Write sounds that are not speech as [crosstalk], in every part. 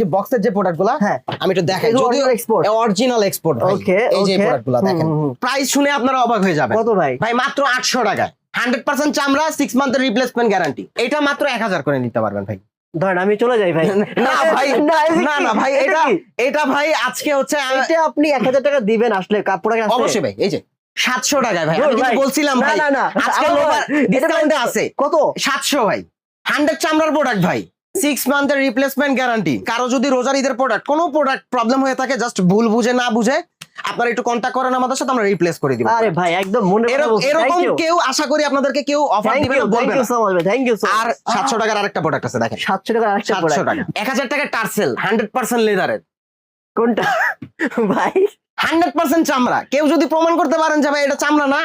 যে বক্সের যে প্রোডাক্টগুলা হ্যাঁ। আমি একটু দেখাই। যদিও export? অরিজিনাল এক্সপোর্ট Okay, এই যে okay. প্রোডাক্টগুলা হুম, দেখেন। প্রাইস শুনে আপনারা অবাক হয়ে যাবেন। কত ভাই? ভাই মাত্র আটশো টাকায় হান্ড্রেড পার্সেন্ট চামড়া সিক্স মান্থের রিপ্লেসমেন্ট গ্যারান্টি এটা মাত্র এক হাজার করে নিতে পারবেন ভাই। ধরেন আমি চলে যাই ভাই। না ভাই [laughs] না না ভাই এটা এটা ভাই আজকে হচ্ছে এটা আপনি এক হাজার টাকা দিবেন আসলে কাপড় অবশ্যই ভাই এই যে সাতশো টাকায় ভাই। আমি কিন্তু বলছিলাম ভাই না না। আজকে ডিসকাউন্টে আছে। কত? সাতশো ভাই। হান্ড্রেড চামড়ার প্রোডাক্ট ভাই। সিক্স মান্থের রিপ্লেসমেন্ট গ্যারান্টি কারও যদি রোজার ঈদের প্রোডাক্ট কোনো প্রোডাক্ট প্রবলেম হয়ে থাকে জাস্ট ভুল বুঝে না বুঝে আপনারা একটু কন্ট্যাক্ট করেন আমাদের সাথে আমরা রিপ্লেস করে দিব। আরে ভাই একদম মনে এরকম কেউ আশা করি আপনাদেরকে কেউ অফার দিবে না বলবে না। সো মাচ ভাই থ্যাংক ইউ সো আর সাতশো টাকার আরেকটা প্রোডাক্ট আছে দেখেন। 700 টাকা আরেকটা প্রোডাক্ট টাকা। এক হাজার টাকা টার্সেল হান্ড্রেড পার্সেন্ট লেদারের কোনটা? ভাই। হান্ড্রেড পার্সেন্ট চামড়া। কেউ যদি প্রমাণ করতে পারেন যে ভাই এটা চামড়া না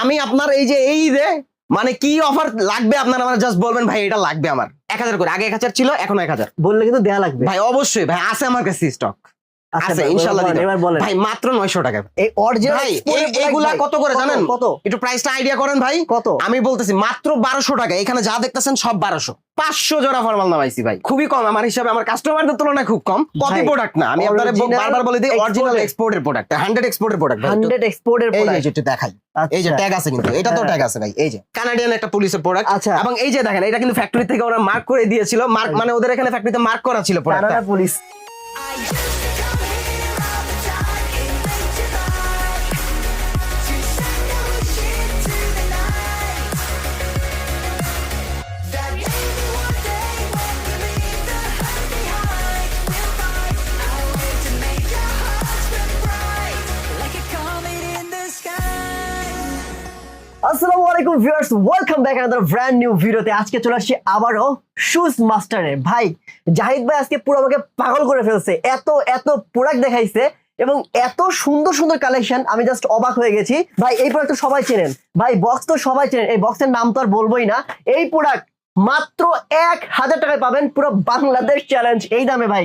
আমি আপনার এই যে এই যে মানে কি অফার লাগবে আপনার? আমার জাস্ট বলবেন ভাই এটা লাগবে আমার। এক হাজার করে। আগে এক হাজার ছিল এখন এক হাজার। বললে কিন্তু দেয়া লাগবে। ভাই অবশ্যই। ভাই আছে আমার কাছে স্টক আছে, ইনশাআল্লাহ এবার বলেন। ভাই মাত্র নয়শো টাকা। এই অরিজিনাল এগুলা কত করে জানেন? কত? একটু প্রাইসটা আইডিয়া করেন ভাই। কত? আমি বলতেছি মাত্র টাকা। এখানে যা দেখতেছেন সব পাঁচশো জোড়া ফরমাল নামাইছি ভাই। খুবই কম। আমার হিসাবে আমার কাস্টমারদের তুলনায় খুব কম। কপি প্রোডাক্ট না। আমি আপনাদের বারবার বলে দিই অরিজিনাল এক্সপোর্টের প্রোডাক্ট হান্ড্রেড এক্সপোর্টের প্রোডাক্ট 100 এক্সপোর্টের এই যে প্রোডাক্ট দেখাই। এই যে ট্যাগ আছে কিন্তু। এটা তো হ্যাঁ। ট্যাগ আছে ভাই। এই যে কানাডিয়ান একটা পুলিশের প্রোডাক্ট আচ্ছা। এবং এই যে দেখেন এটা কিন্তু ফ্যাক্টরি থেকে ওরা মার্ক করে দিয়েছিল। মার্ক মানে ওদের এখানে ফ্যাক্টরিতে মার্ক করা ছিল প্রোডাক্টটা কানাডা পুলিশ আলাইকুম viewers welcome back another brand new ভিডিওতে আজকে চলে আসছি আবারও শুজ মাস্টারে ভাই জাহিদ ভাই আজকে পুরো আমাকে পাগল করে ফেলছে। এত এত প্রোডাক্ট দেখাইছে এবং এত সুন্দর সুন্দর কালেকশন আমি জাস্ট অবাক হয়ে গেছি। ভাই এই প্রোডাক্ট তো সবাই চেনেন। ভাই বক্স তো সবাই চেনেন। এই বক্সের নাম তো আর বলবোই না। এই প্রোডাক্ট মাত্র এক হাজার টাকায় পাবেন পুরো বাংলাদেশ চ্যালেঞ্জ এই দামে ভাই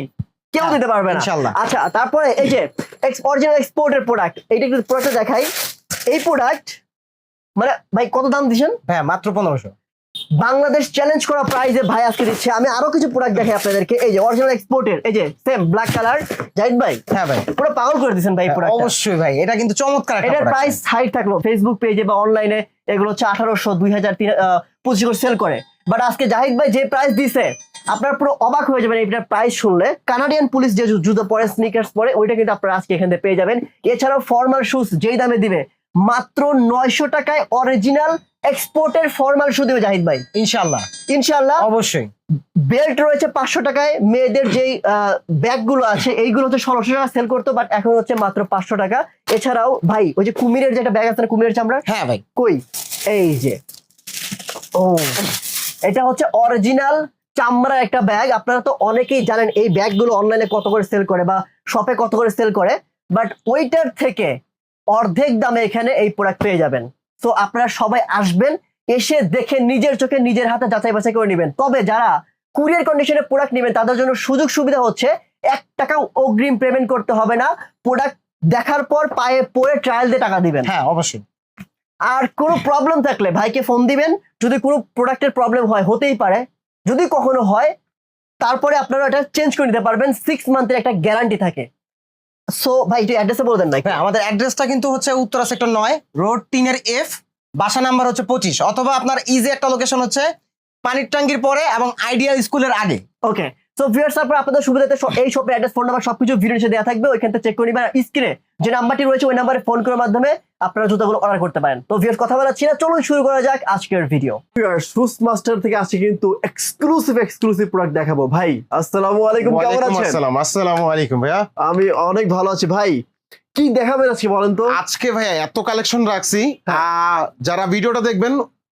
কেউ দিতে পারবে না। আচ্ছা তারপরে এই যে অরিজিনাল এক্সপোর্টের প্রোডাক্ট এইটা একটু প্রোডাক্ট দেখাই। এই প্রোডাক্ট মানে ভাই কত দাম দিচ্ছেন হ্যাঁ মাত্র পনেরোশো। বাংলাদেশ চ্যালেঞ্জ করা প্রাইজে ভাই আজকে দিচ্ছে। আমি আরও কিছু প্রোডাক্ট দেখাই আপনাদেরকে। এই যে অরিজিনাল এক্সপোর্টের এই যে সেম ব্ল্যাক কালার জাহিদ ভাই? হ্যাঁ ভাই। পুরো পাগল করে দিচ্ছেন ভাই প্রোডাক্ট অবশ্যই ভাই এটা কিন্তু চমৎকার একটা এটার প্রাইস হাই থাকল। ফেসবুক পেজে বা অনলাইনে এগুলো হচ্ছে আঠারোশো দুই হাজার পঁচিশ করে সেল করে। বাট আজকে জাহিদ ভাই যে প্রাইস দিছে আপনার পুরো অবাক হয়ে যাবেন এটার প্রাইস শুনলে। কানাডিয়ান পুলিশ যে জুতো পরে স্নিকার্স পরে ওইটা কিন্তু আপনারা আজকে এখান থেকে পেয়ে যাবেন। এছাড়াও ফর্মাল শুজ যেই দামে দিবে মাত্র নয়শো টাকায় অরিজিনাল এক্সপোর্টের ফর্মাল শু দিবে জাহিদ ভাই। ইনশাল্লাহ ইনশাল্লাহ অবশ্যই। বেল্ট রয়েছে পাঁচশো টাকায়। মেয়েদের যেই ব্যাগগুলো আছে এইগুলো হচ্ছে ষোলোশো টাকা সেল করতো বাট এখন হচ্ছে মাত্র পাঁচশো টাকা। এছাড়াও ভাই ওই যে কুমিরের যেটা ব্যাগ আছে না কুমিরের চামড়া? হ্যাঁ ভাই। কই? এই যে। ও এটা হচ্ছে অরিজিনাল চামড়ার একটা ব্যাগ আপনারা তো অনেকেই জানেন এই ব্যাগগুলো অনলাইনে কত করে সেল করে বা শপে কত করে সেল করে বাট ওইটার থেকে অর্ধেক দামে এখানে এই প্রোডাক্ট পেয়ে যাবেন। তো আপনারা সবাই আসবেন এসে দেখে নিজের চোখে নিজের হাতে যাচাই বাছাই করে নেবেন। তবে যারা কুরিয়ার কন্ডিশনে প্রোডাক্ট নেবেন তাদের জন্য সুযোগ সুবিধা হচ্ছে এক টাকাও অগ্রিম পেমেন্ট করতে হবে না। প্রোডাক্ট দেখার পর পায়ে পরে ট্রায়াল দিয়ে টাকা দিবেন। হ্যাঁ অবশ্যই। আর কোনো প্রবলেম থাকলে ভাইকে ফোন দিবেন। যদি কোনো প্রোডাক্টের প্রবলেম হয় হতেই পারে। যদি কখনো হয় তারপরে আপনারা এটা চেঞ্জ করে নিতে পারবেন। সিক্স মান্থের একটা গ্যারান্টি থাকে। সো ভাই একটু অ্যাড্রেসে বলে দেন না হ্যাঁ আমাদের অ্যাড্রেসটা কিন্তু হচ্ছে উত্তরা সেক্টর নয় রোড তিনের এফ বাসা নাম্বার হচ্ছে পঁচিশ। অথবা আপনার ইজি একটা লোকেশন হচ্ছে পানির টাঙ্গির পরে এবং আইডিয়াল স্কুলের আগে। ওকে সো ভিউয়ার্স তারপর আপনাদের সুবিধাতে এই শপের অ্যাড্রেস ফোন নাম্বার সবকিছু ভিডিও নিচে দেওয়া থাকবে। ওইখান থেকে চেক করে নিবেন স্ক্রিনে যে নাম্বারটি রয়েছে ওই নাম্বারে ফোন করার মাধ্যমে আপনারা জুতাগুলো অর্ডার করতে পারেন। তো ভিউয়ার্স কথা বলাচ্ছি না। চলুন শুরু করা যাক আজকের ভিডিও ভিউয়ার্স শুজ মাস্টার থেকে আজকে কিন্তু এক্সক্লুসিভ এক্সক্লুসিভ প্রোডাক্ট দেখাবো। ভাই আসসালামু আলাইকুম। কেমন ওয়ালাইকুম আছেন? আসসালাম। আসসালামু আলাইকুম ভাইয়া। আমি অনেক ভালো আছি। ভাই কি দেখাবেন আজকে বলেন তো? আজকে ভাইয়া এত কালেকশন রাখছি। হ্যাঁ। আহ, যারা ভিডিওটা দেখবেন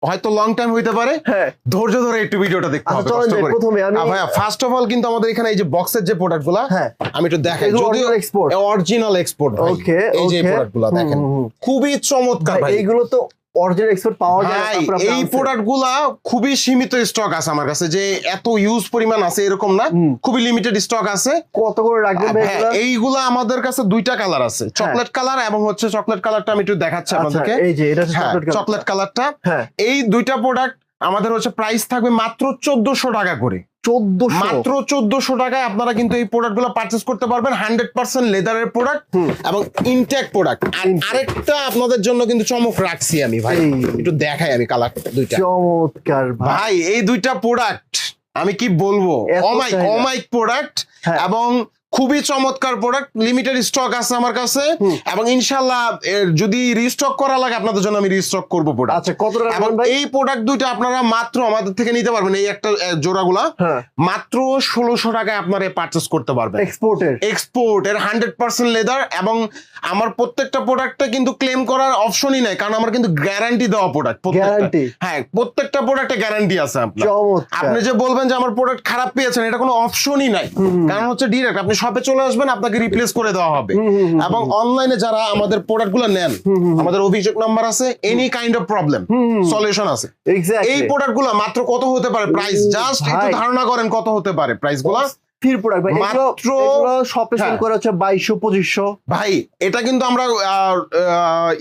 হয়তো লং টাইম হইতে পারে। হ্যাঁ। ধৈর্য ধরে একটু ভিডিওটা দেখতে আচ্ছা হবে প্রথমে আমি ভাইয়া ফার্স্ট অফ অল কিন্তু আমাদের এখানে এই যে বক্সের যে প্রোডাক্টগুলা হ্যাঁ। আমি একটু দেখাই। যদিও এক্সপোর্ট অরিজিনাল এক্সপোর্ট ওকে এই যে প্রোডাক্টগুলো প্রোডাক্টগুলা দেখেন। খুবই চমৎকার ভাই। এইগুলো তো অরিজিনাল এক্সপোর্ট পাওয়া যায় এই আনছেন। প্রোডাক্টগুলা খুবই সীমিত স্টক আছে আমার কাছে যে এত ইউজ পরিমাণ আছে এরকম না খুবই লিমিটেড স্টক আছে। কত করে রাখবেন হ্যাঁ? এইগুলা আমাদের কাছে দুইটা কালার আছে চকলেট কালার এবং হচ্ছে চকলেট কালারটা আমি একটু দেখাচ্ছি আচ্ছা, আপনাদেরকে। এই যে এটা হ্যাঁ, চকলেট কালারটা হ্যাঁ। এই দুইটা প্রোডাক্ট আমাদের হচ্ছে প্রাইস থাকবে মাত্র চোদ্দশো টাকা করে। চোদ্দশো। মাত্র চোদ্দশো টাকায় আপনারা কিন্তু এই প্রোডাক্টগুলো পার্চেস করতে পারবেন হান্ড্রেড পার্সেন্ট লেদারের প্রোডাক্ট এবং ইনটেক প্রোডাক্ট আরেকটা আপনাদের জন্য কিন্তু চমক রাখছি আমি ভাই। একটু দেখাই আমি কালার দুইটা। চমৎকার ভাই। এই দুইটা প্রোডাক্ট আমি কি বলব? অমাইক। অমাইক প্রোডাক্ট। এবং খুবই চমৎকার প্রোডাক্ট লিমিটেড স্টক আছে আমার কাছে। এবং ইনশাল্লাহ যদি রিস্টক করা লাগে আপনাদের জন্য আমি রিস্টক করব প্রোডাক্ট আচ্ছা কত টাকা এবং এই প্রোডাক্ট দুইটা আপনারা মাত্র আমাদের থেকে নিতে পারবেন এই একটা জোড়াগুলা। হ্যাঁ। মাত্র ষোলোশো টাকায় আপনারা পারচেস করতে পারবেন। এক্সপোর্টের এক্সপোর্ট এর হান্ড্রেড পার্সেন্ট লেদার এবং আমার প্রত্যেকটা প্রোডাক্টে কিন্তু ক্লেম করার অপশনই নাই কারণ আমার কিন্তু গ্যারান্টি দেওয়া প্রোডাক্ট গ্যারান্টি হ্যাঁ প্রত্যেকটা প্রোডাক্টে গ্যারান্টি আছে আপনার। আপনি যে বলবেন যে আমার প্রোডাক্ট খারাপ পেয়েছেন এটা কোনো অপশনই নাই। কারণ হচ্ছে ডিরেক্ট আপনি শপে চলে আসবেন আপনাকে রিপ্লেস করে দেওয়া হবে। এবং অনলাইনে যারা আমাদের প্রোডাক্টগুলো নেন আমাদের অভিযোগ নাম্বার আছে any kind of problem. Solution আছে। এই এক্স্যাক্টলি প্রোডাক্টগুলো মাত্র কত হতে পারে? প্রাইস জাস্ট একটু ধারণা করেন কত হতে পারে প্রাইসগুলা স্থির প্রোডাক্ট ভাই? মাত্র- এগুলো শপে সেল হ্যাঁ। করে হচ্ছে ভাই এটা কিন্তু আমরা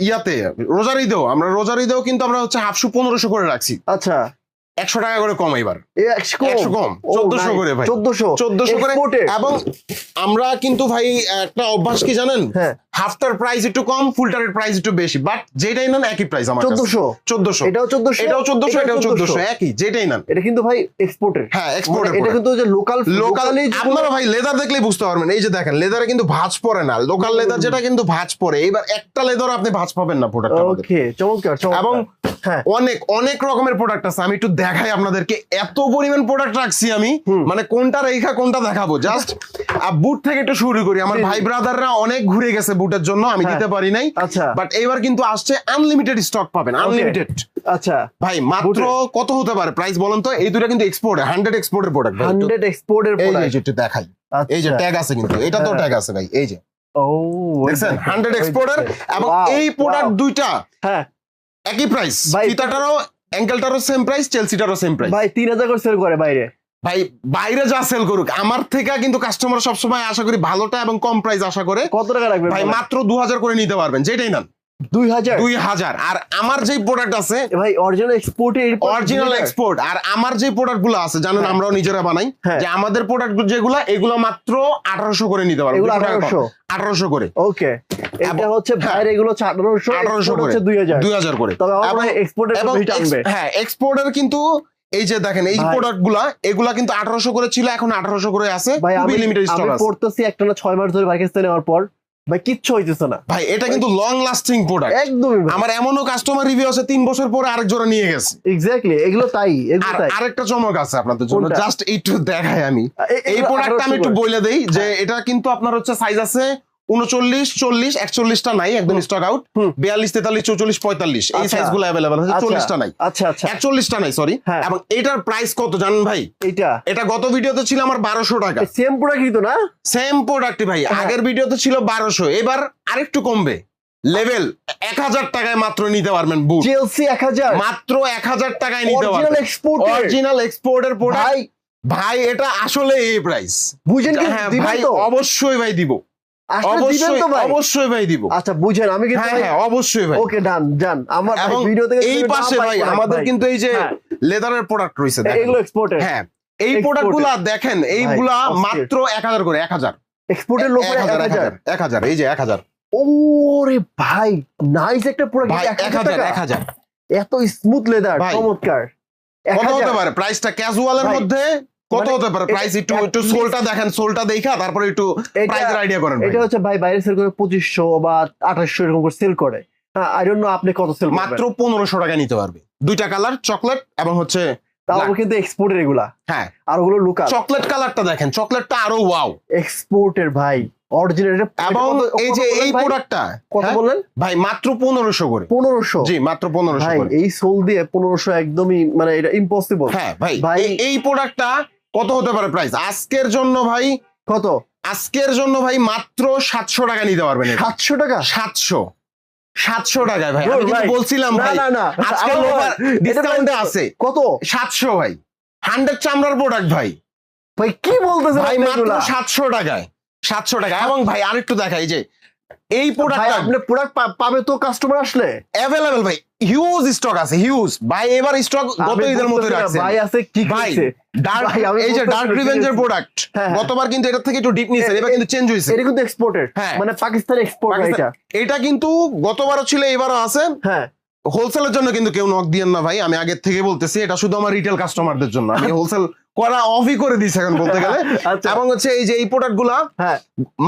ইয়াতে রোজার ঈদেও আমরা রোজার ঈদেও কিন্তু আমরা হচ্ছে হাফশো পনেরোশো করে রাখছি। আচ্ছা। একশো টাকা করে কম এবার একশো কম? চোদ্দশো করে ভাই। চোদ্দশো? চোদ্দশো করে? এবং আমরা কিন্তু ভাই একটা অভ্যাস কি জানেন? হ্যাঁ। হাফটার প্রাইস একটু কম ফুলটার প্রাইস একটু বেশি। বাট যেটাই নেন একই প্রাইস আমার চোদ্দশো? চোদ্দশো। এটাও চোদ্দশো? এটাও চোদ্দশো এটাও চোদ্দশো। একই যেটাই নেন। এটা কিন্তু ভাই এক্সপোর্টের হ্যাঁ এক্সপোর্ট এটা কিন্তু যে লোকাল লোকাল আপনারা ভাই লেদার দেখলেই বুঝতে পারবেন। এই যে দেখেন লেদারে কিন্তু ভাঁজ পড়ে না। লোকাল লেদার যেটা কিন্তু ভাঁজ পড়ে। এবার একটা লেদার আপনি ভাঁজ পাবেন না প্রোডাক্ট ওকে চমৎকার এবং হ্যাঁ। অনেক অনেক রকমের প্রোডাক্ট আছে। আমি একটু দেখাই আপনাদেরকে। এত পরিমাণ প্রোডাক্ট রাখছি আমি। মানে কোনটা রেখা কোনটা দেখাবো? জাস্ট বুট থেকে একটু শুরু করি। আমার। ভাই ব্রাদাররা অনেক ঘুরে গেছে বুটের জন্য আমি হ্যাঁ। দিতে পারি নাই। আচ্ছা। বাট এবার কিন্তু আসছে আনলিমিটেড স্টক পাবেন আনলিমিটেড আচ্ছা। ভাই মাত্র কত হতে পারে? প্রাইস বলেন তো এই দুটো কিন্তু এক্সপোর্ট হান্ড্রেড এক্সপোর্টের প্রোডাক্ট হান্ড্রেড এক্সপোর্টের প্রোডাক্ট একটু দেখাই। এই যে ট্যাগ আছে কিন্তু এটা তো। ট্যাগ আছে ভাই এই যে। ও দেখছেন? হান্ড্রেড এক্সপোর্টের এবং এই প্রোডাক্ট দুইটা হ্যাঁ। একই প্রাইস ফিতাটারও অ্যাঙ্কেলটারও সেম প্রাইস চেলসিটারও সেম প্রাইস ভাই তিন হাজার করে সেল করে বাইরে। ভাই বাইরে যা সেল করুক আমার থেকে কিন্তু কাস্টমার সবসময় আশা করি ভালোটা এবং কম প্রাইস আশা করে কত টাকা লাগবে ভাই মাত্র দু হাজার করে নিতে পারবেন যেটাই না এক্সপোর্ট হ্যাঁ। এক্সপোর্টের কিন্তু এই যে দেখেন এই প্রোডাক্টগুলা এগুলা কিন্তু আঠারোশো করে ছিল এখন আঠারোশো করে আছে। পড়তেছি একটা ছয় মাস ধরে পাকিস্তানে নেওয়ার পর। ভাই কিচ্ছু হইতেছে না। ভাই এটা কিন্তু লং লাস্টিং প্রোডাক্ট একদমই আমার এমনও কাস্টমার রিভিউ আছে তিন বছর পরে আরেক জোড়া নিয়ে গেছে। এক্স্যাক্টলি এগুলো তাই এগুলো তাই। আরেকটা চমক আছে আপনাদের জন্য? জাস্ট একটু দেখাই আমি। এই প্রোডাক্টটা আমি একটু। বলে দেই যে এটা কিন্তু আপনার হচ্ছে সাইজ আছে উনচল্লিশ চল্লিশ একচল্লিশটা নাই একদম স্টক আউট বিয়াল্লিশ তেতাল্লিশ চৌচল্লিশ পঁয়তাল্লিশ এই আচ্ছা। সাইজগুলো অ্যাভেলেবেল আছে আচ্ছা, চল্লিশটা নাই। আচ্ছা আচ্ছা। একচল্লিশটা নাই সরি হ্যাঁ। এবং এটার প্রাইস কত জানেন ভাই? এইটা? এটা গত ভিডিওতে ছিল আমার বারোশো টাকা। সেম প্রোডাক্ট তো না? সেম প্রোডাক্টই ভাই। হ্যাঁ। আগের ভিডিওতে ছিল বারোশো। এবার আরেকটু কমবে। লেভেল এক হাজার টাকায় মাত্র নিতে পারবেন বুট চেলসি এক হাজার। মাত্র এক হাজার টাকায় নিতে পারবেন। এক্সপোর্ট অরিজিনাল এক্সপোর্টের প্রোডাক্ট ভাই। এটা আসলে এই প্রাইস বুঝেন কি? হ্যাঁ ভাই অবশ্যই ভাই দিব। অবশ্যই ভাই? অবশ্যই ভাই দিব। আচ্ছা বুঝেন আমি কিন্তু হ্যাঁ হ্যাঁ অবশ্যই ভাই। ওকে ডান ডান। আমার এবং ভিডিও থেকে এই পাশে ভাই আমাদের কিন্তু এই যে হ্যাঁ। লেদারের প্রোডাক্ট রয়েছে দেখেন। এগুলো এক্সপোর্টের হ্যাঁ এই Exported। প্রোডাক্টগুলা দেখেন এইগুলা মাত্র এক হাজার করে এক হাজার। এক্সপোর্টের লোক এক হাজার এই যে এক হাজার। ওরে ভাই নাইস একটা প্রোডাক্ট ভাই এক হাজার এক হাজার এত স্মুথ লেদার চমৎকার। এক কত হাজার। হতে পারে প্রাইসটা ক্যাজুয়ালের মধ্যে কত মানে হতে পারে? প্রাইস একটু একটু সোলটা দেখেন সোলটা দেখা তারপরে একটু প্রাইসের আইডিয়া করেন এটা হচ্ছে ভাই বাইরে সেল করে পঁচিশশো বা আঠাশশো এরকম করে সেল করে। হ্যাঁ আই ডোন্ট নো আপনি কত সেল মাত্র পনেরোশো টাকা নিতে পারবে। দুইটা কালার চকলেট এবং হচ্ছে তাও কিন্তু এক্সপোর্টের এগুলা। হ্যাঁ। আর ওগুলো লুকাল চকলেট কালারটা দেখেন চকলেটটা আরও ওয়াও এক্সপোর্টের ভাই অরিজিনাল এবং এই যে এই প্রোডাক্টটা কত বললেন? ভাই মাত্র পনেরোশো করে। পনেরোশো? জি মাত্র পনেরোশো ভাই করে। এই সোল দিয়ে পনেরোশো একদমই মানে এটা ইম্পসিবল হ্যাঁ ভাই এই প্রোডাক্টটা কত হতে পারে প্রাইস আজকের জন্য ভাই কত? আজকের জন্য ভাই মাত্র সাতশো টাকা নিতে পারবেন সাতশো টাকা? সাতশো। সাতশো টাকায় ভাই। আমি কিন্তু বলছিলাম ভাই আজকে লোফার ডিসকাউন্টে আছে। কত? সাতশো ভাই। হান্ড্রেড চামড়ার প্রোডাক্ট ভাই। ভাই কি বলতেছেন ভাই মাত্র সাতশো টাকায়। সাতশো টাকা এবং ভাই আরেকটু দেখাই যে এই ভাই প্রোডাক্টটা আপনি প্রোডাক্ট পাবে তো কাস্টমার আসলে। অ্যাভেলেবেল ভাই। হিউজ স্টক আছে হিউজ ভাই এবার স্টক গত ঈদের মতো রাখছে ভাই আছে কি ভাই ডার্ক এই যে ডার্ক রিভেঞ্জের প্রোডাক্ট হ্যাঁ, হ্যাঁ। গতবার কিন্তু এটার থেকে একটু ডিপ নিছে এবার কিন্তু চেঞ্জ হয়েছে এটা কিন্তু এক্সপোর্টেড হ্যাঁ। মানে পাকিস্তান এক্সপোর্ট এটা এটা কিন্তু গতবারও ছিল এবারও আছে হ্যাঁ হোলসেলের জন্য কিন্তু কেউ নক দিয়েন না ভাই আমি আগের থেকে বলতেছি এটা শুধু আমার রিটেল কাস্টমারদের জন্য আমি হোলসেল করা অফই করে দিয়েছি এখন বলতে গেলে। [laughs] আচ্ছা। এবং হচ্ছে এই যে এই প্রোডাক্টগুলা হ্যাঁ।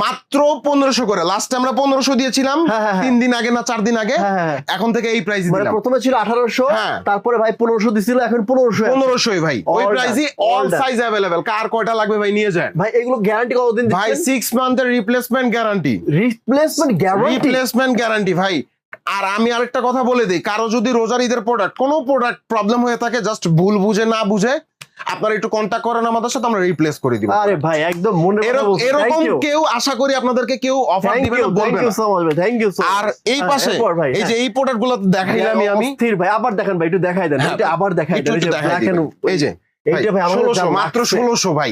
মাত্র পনেরোশো করে। লাস্ট আমরা পনেরোশো দিয়েছিলাম। হ্যাঁ, হ্যাঁ। তিন দিন আগে না চার দিন আগে। এখন থেকে এই প্রাইস মানে প্রথমে ছিল আঠারোশো। তারপরে ভাই পনেরোশো দিছিল এখন পনেরোশো পনেরোশোই ভাই। ওই All প্রাইসই অল সাইজ অ্যাভেলেবেল কার কয়টা লাগবে ভাই নিয়ে যান। ভাই এগুলো গ্যারান্টি কতদিন ভাই six মান্থের replacement guarantee replacement guarantee replacement guarantee ভাই। আর আমি আরেকটা কথা বলে দিই কারও যদি রোজার ঈদের প্রোডাক্ট কোনো প্রোডাক্ট প্রবলেম হয়ে থাকে জাস্ট ভুল বুঝে না বুঝে আপনারা একটু কন্ট্যাক্ট করেন আমাদের সাথে আমরা রিপ্লেস করে দিব। আরে ভাই একদম মনে এরকম এরকম কেউ আশা করি আপনাদেরকে কেউ অফার দিবে না বলবেন বলবে ইউ সো মাচ ভাই থ্যাংক ইউ সো আর এই পাশে এই যে এই প্রোডাক্টগুলো দেখাইলাম আমি। স্থির ভাই আবার দেখেন ভাই একটু দেখাই দেন হ্যাঁ, এটা আবার দেখাই দেন এই যে মাত্র ষোলোশো ভাই।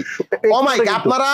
আপনারা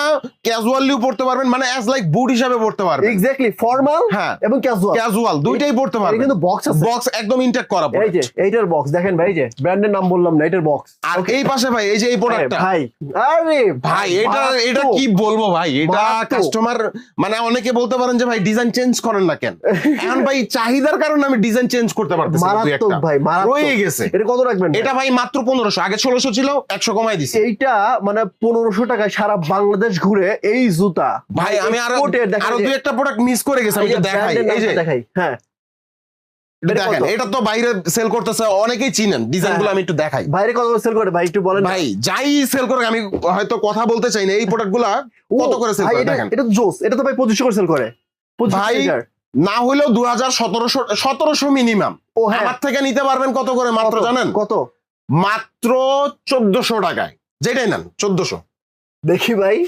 ক্যাজুয়ালিও পড়তে পারবেন মানে অ্যাজ লাইক বুট হিসাবে পড়তে পারবেন। এক্স্যাক্টলি ফর্মাল হ্যাঁ এবং ক্যাজুয়াল ক্যাজুয়াল দুইটাই পড়তে পারবেন। কিন্তু বক্স আছে। বক্স একদম ইনটেক করা এই যে এইটার বক্স দেখেন ভাই যে ব্র্যান্ডের নাম বললাম না এটার বক্স আর এই পাশে ভাই এই যে এই প্রোডাক্টটা ভাই আরে ভাই এটা এটা কি বলব ভাই? এটা কাস্টমার মানে অনেকে বলতে পারেন যে ভাই ডিজাইন চেঞ্জ করেন না কেন? [laughs] এখন ভাই চাহিদার কারণে আমি ডিজাইন চেঞ্জ করতে পারতেছি না দুই একটা। ভাই রয়ে গেছে। এটা কত রাখবেন এটা ভাই মাত্র পনেরোশো আগে ষোলোশো ছিল একশো কমাই দিছে। এইটা মানে পনেরোশো টাকায় সারা বাংলাদেশ ঘুরে এই জুতা। ভাই আমি আরও আরও দুই একটা প্রোডাক্ট মিস করে গেছি আমি দেখাই। এই যে দেখাই। হ্যাঁ। দেখেন এটা তো বাইরে সেল করতেছে অনেকেই চিনেন। ডিজাইন হ্যাঁ। আমি একটু দেখাই। বাইরে কত সেল করে? ভাই একটু বলেন ভাই যাই সেল করে আমি হয়তো কথা বলতে চাই না। এই প্রোডাক্টগুলা কত করে সেল করে? এটা- দেখেন। এটা জোস। এটা তো ভাই করে সেল করে। ভাই, না হলেও দু হাজার সতেরোশো সতেরোশো মিনিমাম ও হ্যাঁ। আমার থেকে নিতে পারবেন কত করে মাত্র জানেন? কত? মাত্র চোদ্দশো টাকায়। যেটাই নেন চোদ্দশো। দেখি ভাই।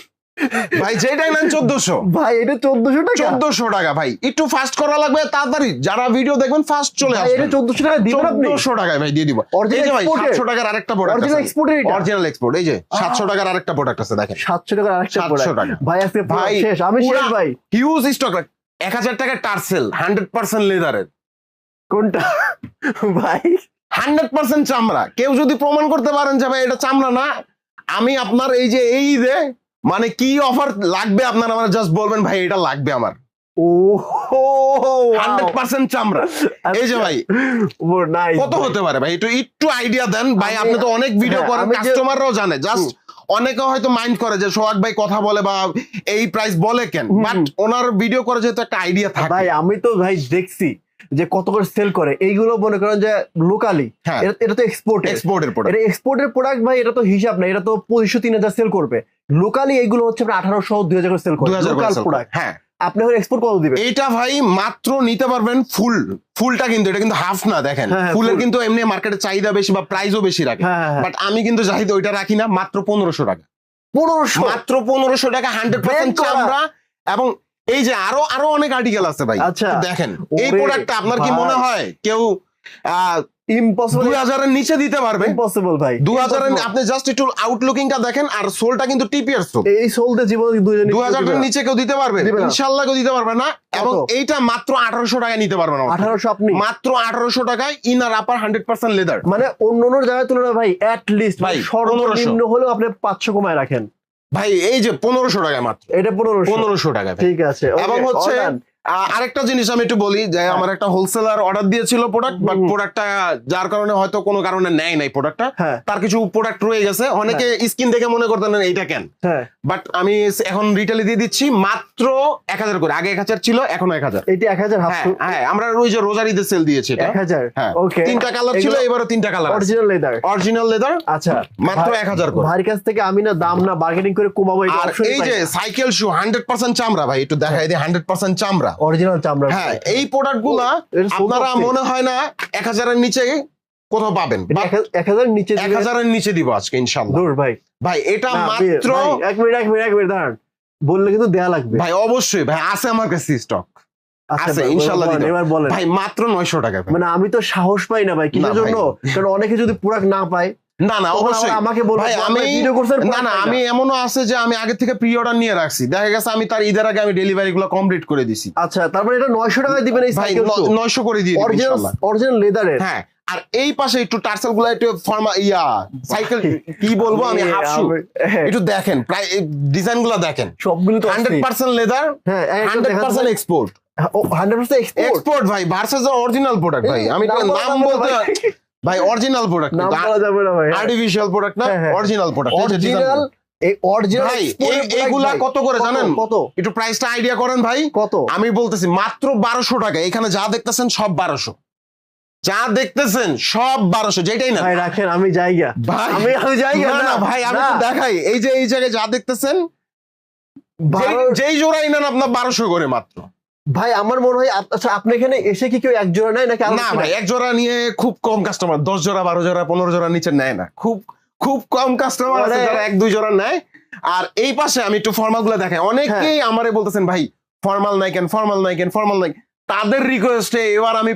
ভাই যেটাই নেন চোদ্দশো। ভাই এটা চোদ্দশো টাকা? চোদ্দশো টাকা ভাই। একটু ফাস্ট করা লাগবে তাড়াতাড়ি। যারা ভিডিও দেখবেন ফাস্ট চলে ভাই, এটা চোদ্দশো টাকা দিবেন আপনি? চোদ্দশো টাকায় ভাই দিয়ে দিব। এই অরিজিনাল যে ভাই সাতশো টাকার আরেকটা প্রোডাক্ট অরিজিনাল এক্সপোর্টেড এটা? অরিজিনাল এক্সপোর্ট এই যে সাতশো টাকার আরেকটা প্রোডাক্ট আছে দেখেন। সাতশো টাকার আরেকটা 700 টাকা। ভাই আজকে ভাই, শেষ। আমি শেষ ভাই। হিউজ স্টক এক হাজার টাকার টার্সেল হান্ড্রেড পার্সেন্ট লেদারের কোনটা? ভাই হান্ড্রেড পার্সেন্ট চামড়া। কেউ যদি প্রমাণ করতে পারেন যে ভাই এটা চামড়া না। আমি আপনার এই যে এই ঈদে মানে কি অফার লাগবে আপনার আমার জাস্ট বলবেন ভাই এটা লাগবে আমার। ও পার্সেন্ট চামড়া। এই যে ভাই কত হতে পারে ভাই? একটু একটু আইডিয়া দেন। ভাই আপনি তো অনেক ভিডিও হ্যাঁ, করেন যে- কাস্টমাররাও জানে। জাস্ট অনেকে হয়তো মাইন্ড করে যে সোহাগ ভাই কথা বলে বা এই প্রাইস বলে কেন? বাট ওনার ভিডিও করে যেহেতু একটা আইডিয়া ভাই আমি তো ভাই দেখছি। যে কত করে সেল করে এইগুলো মনে করেন যে লোকালি হ্যাঁ। এটা তো এক্সপোর্ট এক্সপোর্টের প্রোডাক্ট এটা এক্সপোর্টের প্রোডাক্ট ভাই এটা তো হিসাব না এটা তো পঁচিশশো তিন হাজার সেল করবে। লোকালি এইগুলো হচ্ছে আপনার আঠারোশো দুই হাজার করে সেল করে লোকাল প্রোডাক্ট হ্যাঁ। আপনি এখন এক্সপোর্ট কত দিবেন? এইটা ভাই মাত্র নিতে পারবেন ফুল ফুলটা কিন্তু এটা কিন্তু হাফ না দেখেন। হ্যাঁ, হ্যাঁ, ফুলের কিন্তু এমনি মার্কেটে চাহিদা বেশি বা প্রাইসও বেশি রাখে। হ্যাঁ হ্যাঁ বাট আমি কিন্তু চাহিদা ওইটা রাখি না মাত্র পনেরোশো টাকা। পনেরোশো? মাত্র পনেরোশো টাকা হান্ড্রেড পার্সেন্ট চামড়া এবং এই যে আরও আরও অনেক আর্টিকেল আছে ভাই। আচ্ছা। দেখেন এই প্রোডাক্টটা আপনার কি মনে হয় কেউ ইম্পসিবল নিচে দিতে পারবে? ইম্পসিবল ভাই। আপনি জাস্ট একটু আউটলুকিংটা দেখেন আর সোলটা কিন্তু টিপিয়ার সোল এই সোলতে জীবনে নিচে কেউ দিতে পারবে? কেউ দিতে পারবে না এবং এইটা মাত্র আঠারোশো টাকা নিতে আপনি। মাত্র আঠারোশো টাকায় inner upper hundred percent leather মানে অন্য অন্য জায়গায় তুলনায় ভাই অ্যাট লিস্ট ভাই, সর্বনিম্ন হলেও আপনি পাঁচশো কমায় রাখেন। ভাই এই যে পনেরোশো টাকা মাত্র। এটা পনেরোশো। পনেরোশো টাকা ঠিক আছে এবং হচ্ছে আরেকটা জিনিস আমি একটু বলি যে আমার একটা হোলসেলার অর্ডার দিয়েছিল প্রোডাক্ট বাট। প্রোডাক্টটা যার কারণে হয়তো কোনো কারণে নেয় নাই প্রোডাক্টটা হ্যাঁ। তার কিছু প্রোডাক্ট রয়ে গেছে। অনেকে স্কিন দেখে মনে করতেন এইটা কেন? হ্যাঁ। বাট আমি এখন রিটেলে দিয়ে দিচ্ছি মাত্র এক হাজার করে। আগে এক হাজার ছিল এখন এক হাজার। এটি এক হাজার হ্যাঁ হ্যাঁ আমরা ওই যে রোজার ঈদের সেল দিয়েছি এক হাজার? হ্যাঁ। ওকে তিনটা কালার ছিল এবারও তিনটা colour original leather original leather আচ্ছা। মাত্র এক হাজার করে। ভাইয়ের কাছ থেকে আমি না দাম না বার্গেনিং করে কমাবো এই যে সাইকেল শু হান্ড্রেড পার্সেন্ট চামড়া ভাই একটু দেখাই দিই হান্ড্রেড পার্সেন্ট চামড়া। অরিজিনাল চামড়া হ্যাঁ এই প্রোডাক্টগুলা এটা আপনারা মনে হয় না এক হাজারের নিচে কোথাও পাবেন এক হাজার- নিচে এক হাজারের নিচে দিব আজকে ইনশাল্লাহ দূর ভাই। ভাই এটা মাত্র এক মিনিট এক মিনিট এক মিনিট দাঁড়ান। বললে কিন্তু দেয়া লাগবে। ভাই অবশ্যই ভাই আছে আমার কাছে স্টক আছে, ভাই, ইনশাল্লাহ এবার বলেন। ভাই মাত্র নয়শো টাকা মানে আমি তো সাহস পাই না ভাই কিসের জন্য কারণ অনেকে যদি পুরাক না পায় না না অবশ্যই। আমাকে ভাই আমি না না আমি এমনও আছে যে আমি আগে থেকে প্রি অর্ডার নিয়ে রাখছি। দেখা গেছে আমি তার ঈদের আগে আমি ডেলিভারি গুলো কমপ্লিট করে দিছি। আচ্ছা তারপরে এটা নয়শো টাকায় দিবেন এই সাইকেল ন- নয়শো করে দিয়ে দিবি ইনশাআল্লাহ। অরিজিনাল লেদারের হ্যাঁ আর এই পাশে একটু টার্সেলগুলো একটু ফর্মা ইয়া সাইকেল কি [laughs] বলব আমি হ্যাঁ, একটু দেখেন প্রায় ডিজাইনগুলো দেখেন। সবগুলো তো হান্ড্রেড পার্সেন্ট লেদার হ্যাঁ এক্সপোর্ট এক্সপোর্ট ভাই ভার্সেস অরিজিনাল প্রোডাক্ট ভাই। আমি নাম বলতে ভাই। অরিজিনাল প্রোডাক্ট নাম বলা যাবে না ভাই আর্টিফিশিয়াল প্রোডাক্ট না। অরিজিনাল প্রোডাক্ট অরিজিনাল এই অরিজিনাল ভাই এইগুলা কত করে জানেন? কত? একটু প্রাইসটা আইডিয়া করেন ভাই। কত? আমি বলতেছি মাত্র বারোশো টাকা। এখানে যা দেখতেছেন সব বারোশো। যা দেখতেছেন সব বারোশো। যেটাই না। ভাই রাখেন আমি ভাই আমি আমি যাইগা না না ভাই আমি তো দেখাই। এই যে এই জায়গায় যা দেখতেছেন যেই- বারো- যেই জোড়াই নেন আপনার বারোশো করে মাত্র। ভাই আমার মনে হয় আচ্ছা আপনি এখানে এসে কি কেউ এক জোড়া নেয় নাকি না ভাই? এক জোড়া নিয়ে খুব কম কাস্টমার দশ জোড়া বারো জোড়া পনেরো জোড়া নিচে নেয় না। খুব খুব কম কাস্টমার আছে যারা এক দুই জোড়া নেয়। আর এই পাশে আমি একটু ফর্মালগুলো দেখাই। অনেকেই হ্যাঁ। আমারে বলতেছেন ভাই ফর্মাল নাই কেন ফর্মাল নাই কেন ফর্মাল নাই তাদের রিকোয়েস্টে এবার আমি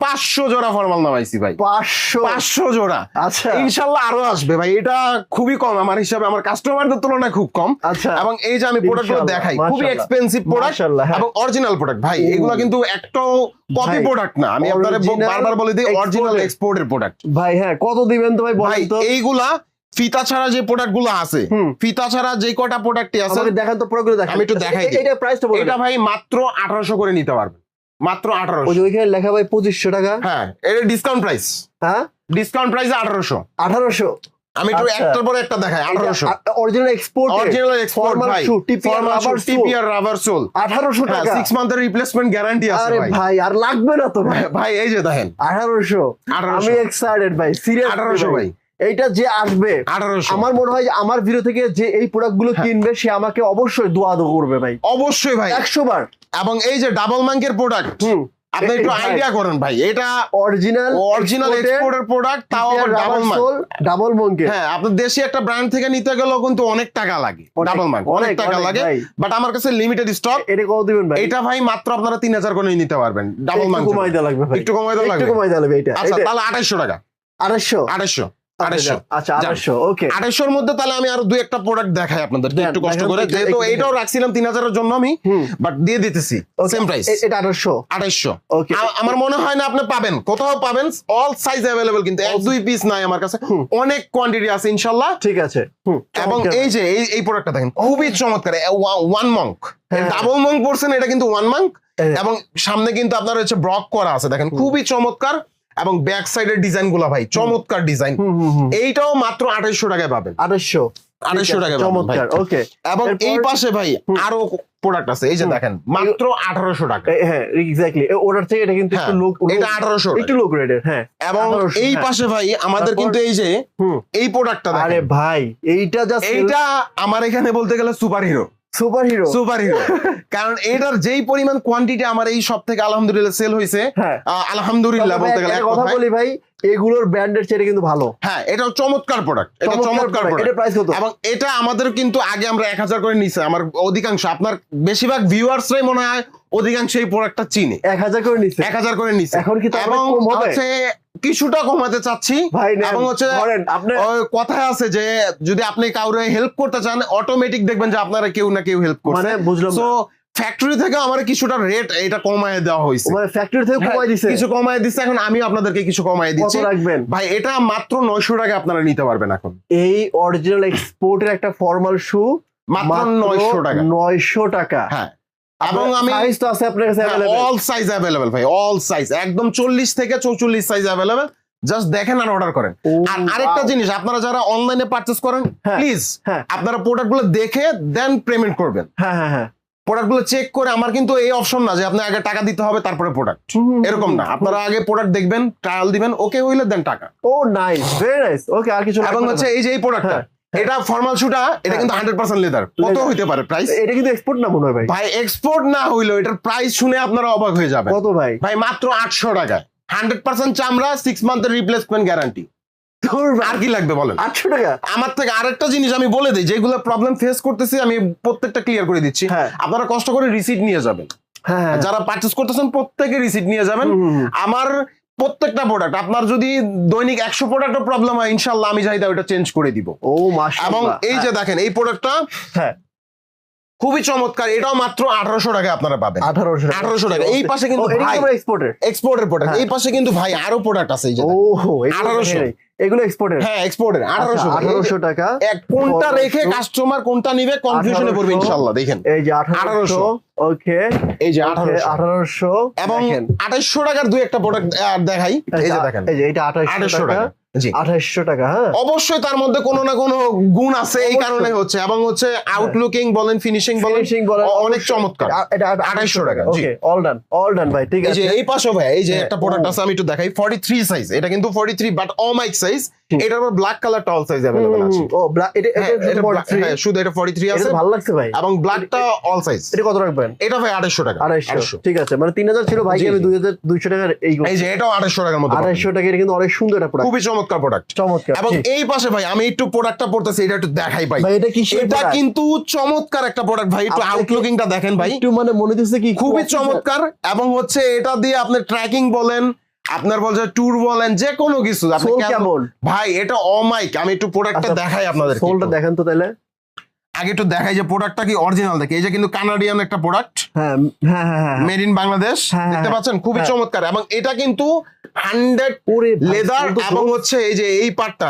পাঁচশো জোড়া ফর্মাল নামাইছি ভাই। পাঁচশো? পাঁচশো জোড়া। আচ্ছা। ইনশাল্লাহ আরও আসবে ভাই। এটা খুবই কম। আমার হিসাবে আমার কাস্টমারদের তুলনায় খুব কম। আচ্ছা। এবং এই যে আমি প্রোডাক্ট দেখাই খুবই এক্সপেন্সিভ প্রোডাক্ট হ্যাঁ। এবং অরিজিনাল প্রোডাক্ট ভাই এগুলো কিন্তু একটাও কপি প্রোডাক্ট না। আমি আপনাদের বারবার বলে দিই অরিজিনাল এক্সপোর্টের প্রোডাক্ট ভাই হ্যাঁ কত দিবেন তো ভাই বলেন তো? এইগুলা ফিতা ছাড়া যে প্রোডাক্টগুলো আছে ফিতা ছাড়া যে কটা প্রোডাক্টই আছে দেখান তো আমি একটু দেখাই এটা প্রাইসটা এটা ভাই মাত্র আঠারোশো করে নিতে পারবেন। মাত্র ওই আঠারোশো ওইখানে লেখা ভাই পঁচিশশো টাকা। হ্যাঁ এটা ডিসকাউন্ট প্রাইস হ্যাঁ? ডিসকাউন্ট প্রাইস আঠারোশো। আঠারোশো? আমি একটু আচ্ছা। একটার পরে একটা দেখাই আঠারোশো। অরিজিনাল এক্সপোর্ট অরিজিনাল এক্সপোর্ট ভাই। rubber sole। TPR rubber sole আঠারোশো হ্যাঁ টাকা। সিক্স মান্থের রিপ্লেসমেন্ট গ্যারান্টি আছে আরে ভাই। আর লাগবে না তো ভাই। ভাই এই যে দেখেন। আঠারোশো। আঠারোশো। আমি এক্সাইটেড ভাই। সিরিয়াস আঠারোশো ভাই। এইটা যে আসবে আমার মনে হয় আমার ভিডিও থেকে যে এই প্রোডাক্টগুলো হ্যাঁ। কিনবে সে আমাকে অবশ্যই দোয়া করবে ভাই। অবশ্যই ভাই। একশো বার। এবং এই যে ডাবল মাঙ্কের প্রোডাক্ট আপনি একটু আইডিয়া করেন ভাই এটা অরিজিনাল অরিজিনাল প্রোডাক্ট তাও ডাবল ডাবল হ্যাঁ একটা ব্র্যান্ড থেকে নিতে গেলেও কিন্তু অনেক টাকা লাগে। ডাবল অনেক টাকা লাগে। বাট আমার কাছে লিমিটেড স্টক এটা মাত্র আপনারা 3000 করে নিতে পারবেন। ডাবল মাঙ্ক কমাই দেওয়া লাগবে একটু কমাই দেওয়া লাগবে। কমাই দেওয়া লাগবে এটা আচ্ছা, তাহলে টাকা। 2800 2800 আড়াইশোর মধ্যে তাহলে আমি আরও দুই একটা প্রোডাক্ট দেখাই আপনাদের দেন, একটু কষ্ট করে। যেহেতু এইটাও রাখছিলাম তিন হাজারের জন্য আমি বাট দিয়ে দিতেছি Okay, সেম প্রাইস এটা আড়াইশো। আড়াইশো। ওকে আমার মনে হয় না আপনি পাবেন কোথাও পাবেন অল সাইজ অ্যাভেলেবল কিন্তু এক দুই পিস নাই আমার কাছে। অনেক কোয়ান্টিটি আছে ইনশাল্লাহ। ঠিক আছে। এবং এই যে এই প্রোডাক্টটা দেখেন খুবই চমৎকার ওয়ান মঙ্ক হ্যাঁ। ডাবল মঙ্ক পড়ছেন এটা কিন্তু ওয়ান মঙ্ক হ্যাঁ। এবং সামনে কিন্তু আপনার হচ্ছে ব্রক করা আছে দেখেন খুবই চমৎকার। এবং ব্যাক সাইডের ডিজাইন। গুলা ভাই চমৎকার ডিজাইন এইটাও মাত্র আঠাইশশো টাকায় পাবেন। আড়াইশো। আড়াইশো টাকায় চমৎকার ওকে। এবং এই পাশে ভাই আরও প্রোডাক্ট আছে এই যে দেখেন মাত্র আঠারোশো টাকা। হ্যাঁ এক্স্যাক্টলি ওটার থেকে এটা কিন্তু একটু হ্যাঁ, এটা আঠারোশো একটু লোক রেটের হ্যাঁ এবং এই হ্যাঁ। পাশে ভাই আমাদের কিন্তু এই যে এই প্রোডাক্টটা আরে ভাই এইটা জাস্ট এইটা আমার এখানে বলতে গেলে super hero super hero super hero কারণ এটার যেই পরিমাণ কোয়ান্টিটি আমার এই সব থেকে আলহামদুলিল্লাহ সেল হয়েছে হ্যাঁ। আলহামদুলিল্লাহ বলতে গেলে কথা বলি ভাই এগুলোর ব্র্যান্ডের চেয়ে কিন্তু ভালো। হ্যাঁ এটা চমৎকার প্রোডাক্ট এটা চমৎকার এটা প্রোডাক্ট প্রাইস কত? এবং এটা আমাদের কিন্তু আগে আমরা এক হাজার করে নিছে আমার অধিকাংশ আপনার বেশিরভাগ ভিউয়ার্সরাই মনে হয় অধিকাংশ এই প্রোডাক্টটা চিনে। এক হাজার করে নিচ্ছে এক হাজার করে নিছে। এখন কি এবং হচ্ছে কিছুটা কমাতে চাচ্ছি। ভাই এবং হচ্ছে কথায় আছে যে যদি আপনি কাউরে হেল্প করতে চান অটোমেটিক দেখবেন যে আপনারা কেউ না কেউ হেল্প করছে। মানে বুঝলাম সো ফ্যাক্টরি থেকে আমার কিছুটা রেট এটা কমায় দেওয়া হয়েছে। মানে ফ্যাক্টরি থেকে কমায় দিছে? হ্যাঁ, কিছু কমায় দিচ্ছে এখন আমি আপনাদেরকে কিছু কমায় কত দিচ্ছি। রাখবেন? ভাই এটা মাত্র নয়শো টাকা আপনারা নিতে পারবেন এখন। এই অরিজিনাল এক্সপোর্টের একটা ফর্মাল শু মাত্র নয়শো টাকা। নয়শো টাকা। হ্যাঁ। এবং আমি সাইজ তো আছে আপনার কাছে। অল সাইজ অ্যাভেলেবেল ভাই অল সাইজ একদম চল্লিশ থেকে চৌচল্লিশ সাইজ অ্যাভেলেবেল জাস্ট দেখেন আর অর্ডার করেন। আর আরেকটা জিনিস আপনারা যারা অনলাইনে পারচেস করেন হ্যাঁ, প্লিজ হ্যাঁ। আপনারা প্রোডাক্টগুলো দেখে দেন পেমেন্ট করবেন। হ্যাঁ হ্যাঁ হ্যাঁ। প্রোডাক্টগুলো চেক করে আমার কিন্তু এই অপশন না যে আপনি আগে টাকা দিতে হবে তারপরে প্রোডাক্ট এরকম না। আপনারা আগে প্রোডাক্ট দেখবেন ট্রায়াল দিবেন ওকে হইলে দেন টাকা। ও নাইস ভেরি নাইস ওকে আর কিছু এবং হচ্ছে এই যে এই প্রোডাক্টটা হ্যাঁ, এটা ফর্মাল শুটা এটা হ্যাঁ। কিন্তু হান্ড্রেড পার্সেন্ট লেদার কত। হইতে পারে প্রাইস এটা কিন্তু এক্সপোর্ট না মনে হয় ভাই? ভাই এক্সপোর্ট না হইল এটার প্রাইস শুনে আপনারা অবাক হয়ে যাবেন। কত ভাই? ভাই মাত্র আটশো টাকায়। হান্ড্রেড পার্সেন্ট চামড়া সিক্স মান্থের রিপ্লেসমেন্ট গ্যারান্টি আর কি লাগবে বলেন? আটশো টাকা? আমার থেকে আরেকটা জিনিস আমি বলে দিই যেগুলো প্রবলেম ফেস করতেছি আমি প্রত্যেকটা ক্লিয়ার করে দিচ্ছি। হ্যাঁ। আপনারা কষ্ট করে রিসিট নিয়ে যাবেন। হ্যাঁ হ্যাঁ। যারা পার্চেস করতেছেন প্রত্যেকে রিসিট নিয়ে যাবেন। আমার প্রত্যেকটা প্রোডাক্ট আপনার যদি দৈনিক একশো প্রোডাক্টও প্রবলেম হয় ইনশাল্লাহ আমি চাহিদা ওটা চেঞ্জ করে দিব। ও মাস এবং এই যে দেখেন এই প্রোডাক্টটা হ্যাঁ। খুবই চমৎকার। এটাও মাত্র আঠারোশো টাকা আপনারা পাবেন। আঠারোশো আঠারোশো টাকা। এই পাশে কিন্তু এক্সপোর্টের এক্সপোর্টের প্রোডাক্ট হ্যাঁ। এই পাশে কিন্তু ভাই আরও প্রোডাক্ট আছে এই 1800 এগুলো এক্সপোর্টের হ্যাঁ এক্সপোর্টের আঠারোশো আঠারোশো টাকা। এক কোনটা 1800 রেখে কাস্টমার কোনটা নিবে কনফিউশনে পড়বে ইনশাআল্লাহ দেখেন। এই যে আঠারোশো। 1800 ওকে। এই যে আঠারোশো। আঠারোশো। এবং 2800 টাকার দুই একটা প্রোডাক্ট দেখাই। এই যে দেখেন। এই যে এটা আঠাশশো আঠাইশশো টাকা। টাকা। জি আঠাশশো টাকা হ্যাঁ? অবশ্যই তার মধ্যে কোনো না কোনো গুণ আছে এই কারণে হচ্ছে। এবং হচ্ছে আউটলুকিং বলেন ফিনিশিং বলেন ফিনিশিং বলেন অনেক চমৎকার। এটা 2800 টাকা, অল ডান অল ডান ভাই ঠিক আছে। এই পাশে ভাই এই যে হ্যাঁ, একটা প্রোডাক্ট আছে আমি একটু দেখাই 43 সাইজ এটা কিন্তু 43 বাট অমাইক সাইজ। এটার উপর ব্ল্যাক কালার টল সাইজ হুম, अवेलेबल আছে হুম, ও ব্ল্যাক এটা হ্যাঁ, এটা এটা বড় black- হ্যাঁ, শুধু এটা 43 আছে এটা ভালো লাগছে ভাই এবং ব্ল্যাকটা অল সাইজ এটা কত রাখবেন এটা ভাই 250 টাকা আড়াইশো 250 ঠিক আছে মানে তিন হাজার ছিল ভাই জি, আমি জি। দুই হাজার দুইশো টাকার এই এই যে এটাও 250 টাকার মধ্যে পাবেন। আড়াইশো টাকা এটা কিন্তু অনেক সুন্দর একটা প্রোডাক্ট খুবই চমৎকার প্রোডাক্ট চমৎকার এবং জি। এই পাশে ভাই আমি একটু প্রোডাক্টটা পড়তেছি এটা একটু দেখাই ভাই ভাই এটা কি এটা কিন্তু চমৎকার একটা প্রোডাক্ট ভাই একটু আপনাকে- আউটলুকিংটা দেখেন ভাই একটু মানে মনে হচ্ছে কি খুবই চমৎকার এবং হচ্ছে এটা দিয়ে আপনি ট্র্যাকিং বলেন আপনার বলছে ট্যুর বলেন যে কোনো কিছু ভাই এটা অমাইক আমি একটু প্রোডাক্টটা আচ্ছা, দেখাই আপনাদের সোলটা দেখেন তো তাহলে আগে একটু দেখাই যে প্রোডাক্টটা কি অরিজিনাল দেখে। এই যে কিন্তু কানাডিয়ান একটা প্রোডাক্ট হ্যাঁ হ্যাঁ হ্যাঁ মেড ইন বাংলাদেশ দেখতে হ্যাঁ, পাচ্ছেন? খুবই হ্যাঁ। চমৎকার। এবং এটা কিন্তু হান্ড্রেড লেদার এবং হচ্ছে এই যে এই পার্টটা